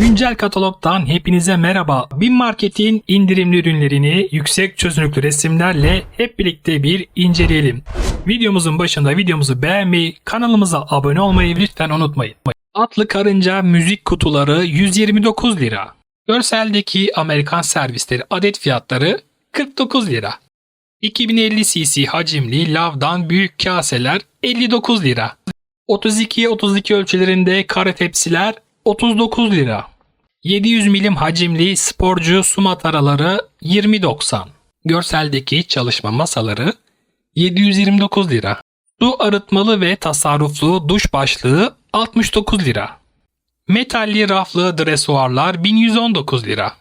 Güncel katalogdan hepinize merhaba. Bin Market'in indirimli ürünlerini yüksek çözünürlüklü resimlerle hep birlikte bir inceleyelim. Videomuzun başında videomuzu beğenmeyi, kanalımıza abone olmayı lütfen unutmayın. Atlı karınca müzik kutuları 129 lira. Görseldeki Amerikan servisleri adet fiyatları 49 lira. 2050 cc hacimli lavdan büyük kaseler 59 lira. 32'ye 32 ölçülerinde kare tepsiler 39 lira. 700 milim hacimli sporcu su mataraları 20.90. Görseldeki çalışma masaları 729 lira. Su arıtmalı ve tasarruflu duş başlığı 69 lira. Metalli raflı dresuarlar 1119 lira.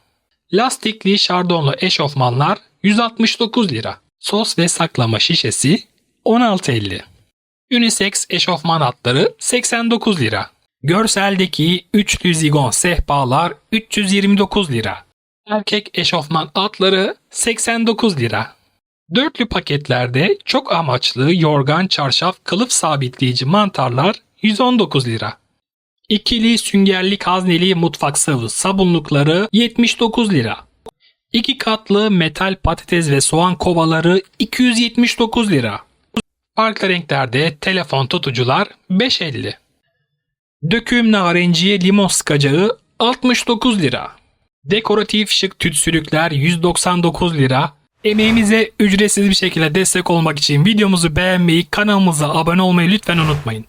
Lastikli şardonlu eşofmanlar 169 lira. Sos ve saklama şişesi 16.50. Unisex eşofman hatları 89 lira. Görseldeki üçlü zigon sehpalar 329 lira. Erkek eşofman atları 89 lira. Dörtlü paketlerde çok amaçlı yorgan çarşaf kılıf sabitleyici mantarlar 119 lira. İkili süngerlik hazneli mutfak sıvı sabunlukları 79 lira. İki katlı metal patates ve soğan kovaları 279 lira. Farklı renklerde telefon tutucular 5.50. Döküm narenciye limon sıkacağı 69 lira. Dekoratif şık tütsülükler 199 lira. Emeğimize ücretsiz bir şekilde destek olmak için videomuzu beğenmeyi, kanalımıza abone olmayı lütfen unutmayın.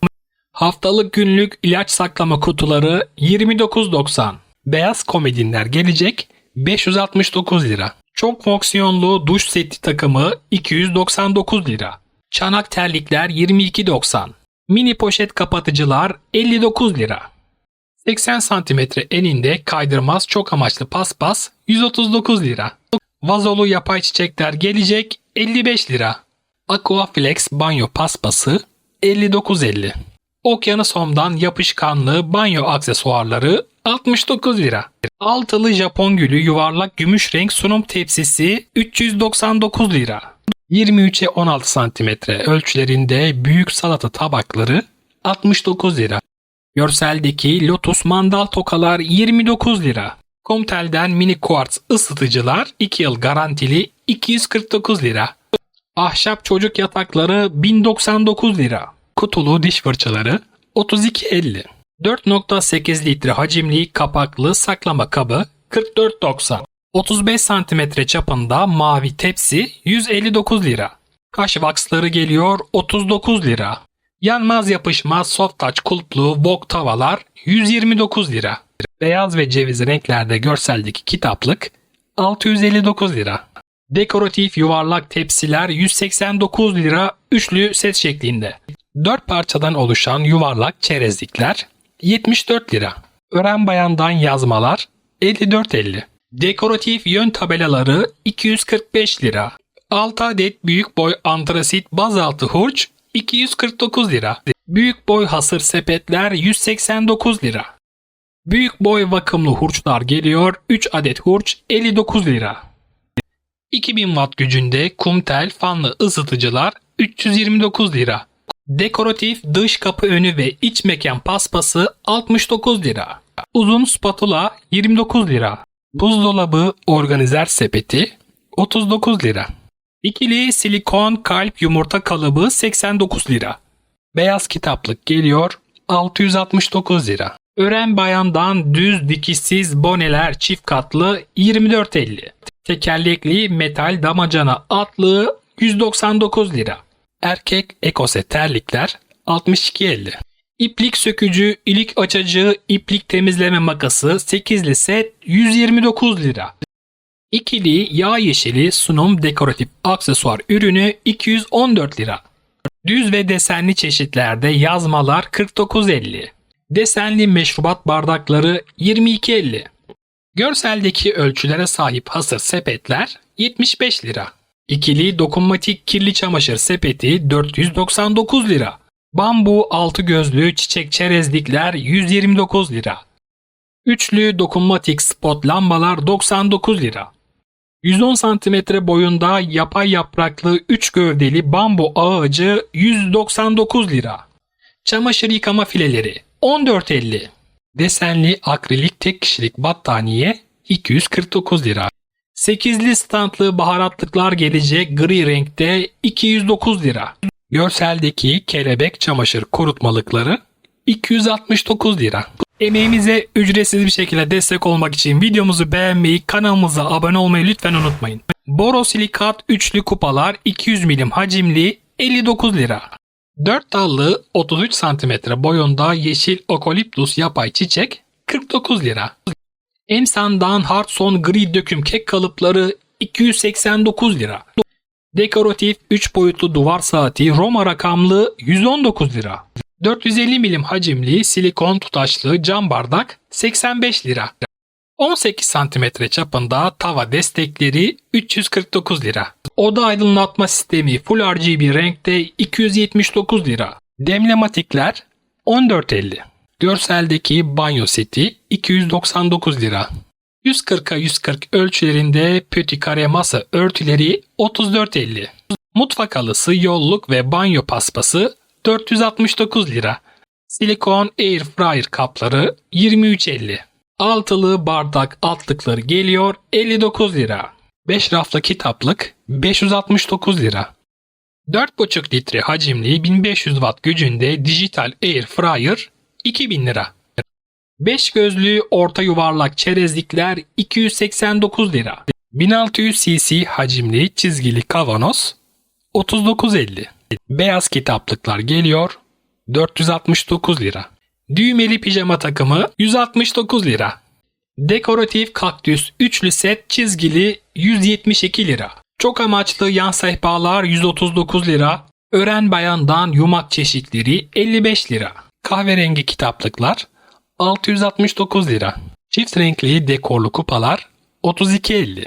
Haftalık günlük ilaç saklama kutuları 29.90. Beyaz komedinler gelecek 569 lira. Çok fonksiyonlu duş seti takımı 299 lira. Çanak terlikler 22.90. Mini poşet kapatıcılar 59 lira. 80 cm eninde kaydırmaz çok amaçlı paspas 139 lira. Vazolu yapay çiçekler gelecek 55 lira. Aquaflex banyo paspası 59.50. Okyanus Home'dan yapışkanlı banyo aksesuarları 69 lira. Altılı Japon gülü yuvarlak gümüş renk sunum tepsisi 399 lira. 23'e 16 santimetre ölçülerinde büyük salata tabakları 69 lira. Görseldeki Lotus mandal tokalar 29 lira. Comtel'den mini quartz ısıtıcılar 2 yıl garantili 249 lira. Ahşap çocuk yatakları 1099 lira. Kutulu diş fırçaları 32.50. 4.8 litre hacimli kapaklı saklama kabı 44.90. 35 santimetre çapında mavi tepsi 159 lira. Kaş vaksları geliyor 39 lira. Yanmaz yapışmaz soft touch kulplu wok tavalar 129 lira. Beyaz ve ceviz renklerde görseldeki kitaplık 659 lira. Dekoratif yuvarlak tepsiler 189 lira üçlü set şeklinde. 4 parçadan oluşan yuvarlak çerezlikler 74 lira. Ören bayandan yazmalar 54.50. Dekoratif yön tabelaları 245 lira. 6 adet büyük boy antrasit bazaltı hurç 249 lira. Büyük boy hasır sepetler 189 lira. Büyük boy vakımlı hurçlar geliyor 3 adet hurç 59 lira. 2000 watt gücünde kumtel fanlı ısıtıcılar 329 lira. Dekoratif dış kapı önü ve iç mekan paspası 69 lira. Uzun spatula 29 lira. Buzdolabı organizer sepeti 39 lira. İkili silikon kalp yumurta kalıbı 89 lira. Beyaz kitaplık geliyor 669 lira. Ören bayandan düz dikişsiz boneler çift katlı 24.50. Tekerlekli metal damacana atlığı 199 lira. Erkek ekose terlikler 62.50. İplik sökücü, ilik açıcı, iplik temizleme makası 8'li set 129 lira. İkili yağ yeşili sunum dekoratif aksesuar ürünü 214 lira. Düz ve desenli çeşitlerde yazmalar 49.50. Desenli meşrubat bardakları 22.50. Görseldeki ölçülere sahip hasır sepetler 75 lira. İkili dokunmatik kirli çamaşır sepeti 499 lira. Bambu altı gözlü çiçek çerezlikler 129 lira. Üçlü dokunmatik spot lambalar 99 lira. 110 cm boyunda yapay yapraklı 3 gövdeli bambu ağacı 199 lira. Çamaşır yıkama fileleri 14.50. Desenli akrilik tek kişilik battaniye 249 lira. 8'li standlı baharatlıklar gelecek gri renkte 209 lira. Görseldeki kelebek çamaşır kurutmalıkları 269 lira. Emeğimize ücretsiz bir şekilde destek olmak için videomuzu beğenmeyi, kanalımıza abone olmayı lütfen unutmayın. Borosilikat üçlü kupalar 200 milim hacimli 59 lira. 4 dallı 33 cm boyunda yeşil okoliptus yapay çiçek 49 lira. Emsan'dan Hartson gri döküm kek kalıpları 289 lira. Dekoratif 3 boyutlu duvar saati Roma rakamlı 119 lira. 450 milim hacimli silikon tutaşlı cam bardak 85 lira. 18 santimetre çapında tava destekleri 349 lira. Oda aydınlatma sistemi Full RGB renkte 279 lira. Demlematikler 14.50. Görseldeki banyo seti 299 lira. 140'a 140 ölçülerinde pöti masa örtüleri 34.50. Mutfak halısı, yolluk ve banyo paspası 469 lira. Silikon air fryer kapları 23.50. Altılı bardak altlıkları geliyor 59 lira. 5 raflı kitaplık 569 lira. 4,5 litre hacimli 1500 watt gücünde dijital air fryer 2000 lira. 5 gözlü orta yuvarlak çerezlikler 289 lira. 1600 cc hacimli çizgili kavanoz 39.50. Beyaz kitaplıklar geliyor 469 lira. Düğmeli pijama takımı 169 lira. Dekoratif kaktüs üçlü set çizgili 172 lira. Çok amaçlı yan sehpalar 139 lira. Ören bayandan yumak çeşitleri 55 lira. Kahverengi kitaplıklar 669 lira. Çift renkli dekorlu kupalar 32.50.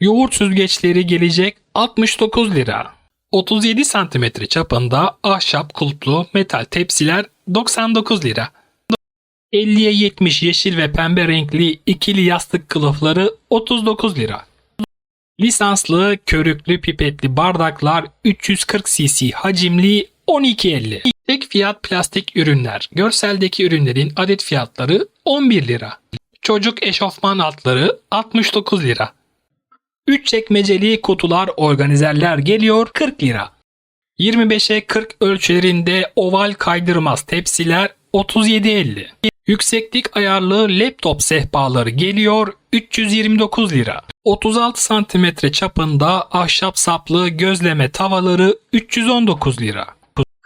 Yoğurt süzgeçleri gelecek 69 lira. 37 cm çapında ahşap kulplu metal tepsiler 99 lira. 50'ye 70 yeşil ve pembe renkli ikili yastık kılıfları 39 lira. Lisanslı körüklü pipetli bardaklar 340 cc hacimli 12.50. Tek fiyat plastik ürünler. Görseldeki ürünlerin adet fiyatları 11 lira. Çocuk eşofman altları 69 lira. 3 çekmeceli kutular organizerler geliyor 40 lira. 25'e 40 ölçülerinde oval kaydırmaz tepsiler 37.50. Yükseklik ayarlı laptop sehpaları geliyor 329 lira. 36 santimetre çapında ahşap saplı gözleme tavaları 319 lira.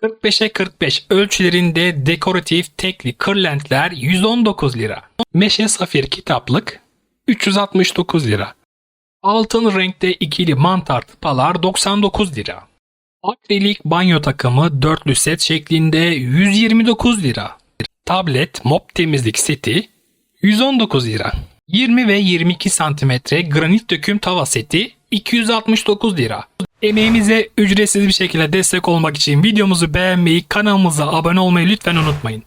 45'e 45 ölçülerinde dekoratif tekli kırlentler 119 lira. Meşe safir kitaplık 369 lira. Altın renkte ikili mantar tıpalar 99 lira. Akrilik banyo takımı dörtlü set şeklinde 129 lira. Tablet mop temizlik seti 119 lira. 20 ve 22 santimetre granit döküm tava seti 269 lira. Emeğimize ücretsiz bir şekilde destek olmak için videomuzu beğenmeyi, kanalımıza abone olmayı lütfen unutmayın.